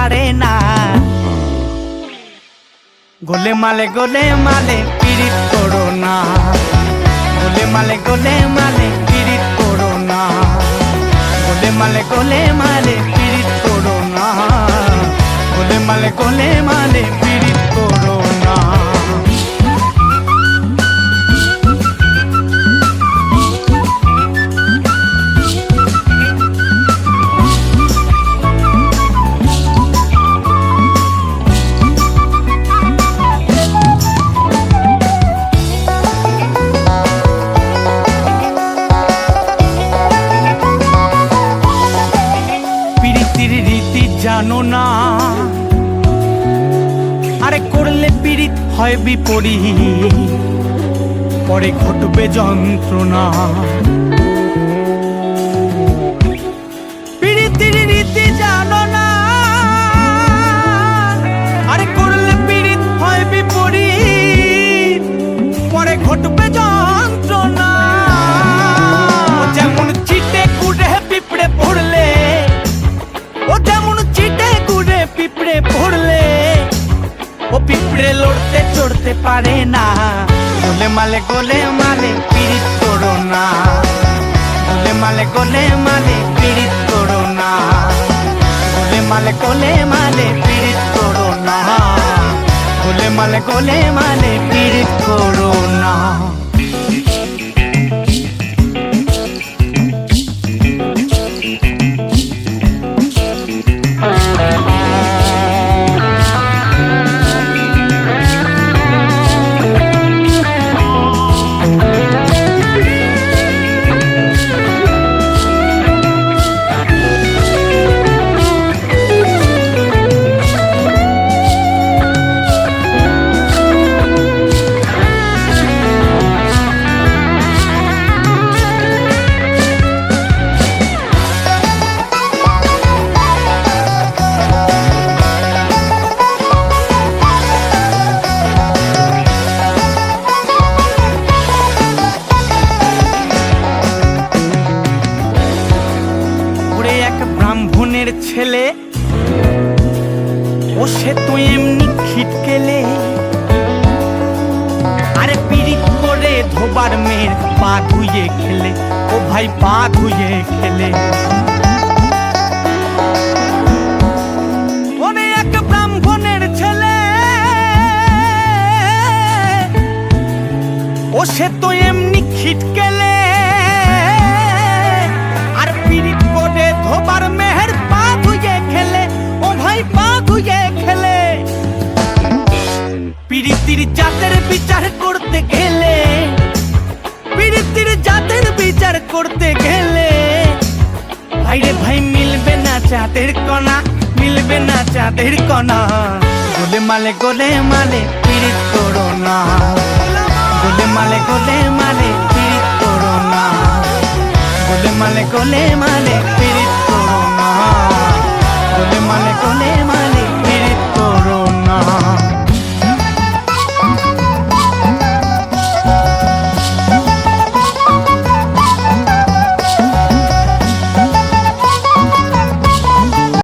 ছাড়ে না। গোলে মালে গোলে মালে পিড়িত করো না। গোলে মালে গোলে মালে পিড়িত করো না। গোলে মালে গোলে মালে পিড়িত করো না। গোলে মালে গোলে মালে পিড়িত জানো না। আরে করলে পীড়িত হয় বিপরীত পরে ঘটবে যন্ত্রণা। পড়লে, ও পিঁপড়ে লড়তে চড়তে পারে না। গোলে মালে গোলে মালে পিড়িত করো না। গোলে মালে গোলে মালে পিড়িত করো না। গোলে মালে গোলে মালে পিড়িত করো না। গোলে মালে গোলে মালে পিড়িত করো না। ব্রাহ্মণের ছেলে। ও সে তো এমনি খিটকেলে। আরে পিরিত করে ধোবার মেয়ের পা ধুয়ে খেলে। ও ভাই, পা ধুয়ে খেলে। ও সে তো এমনি খিটকেলে চাঁদের কণা, মিলবে না চাঁদের কণা। গোলে মালে গোলে মালে পিড়িত করো না। গোলে মালে গোলে মালে পিরিত করো না। গোলে মালে গোলে মালে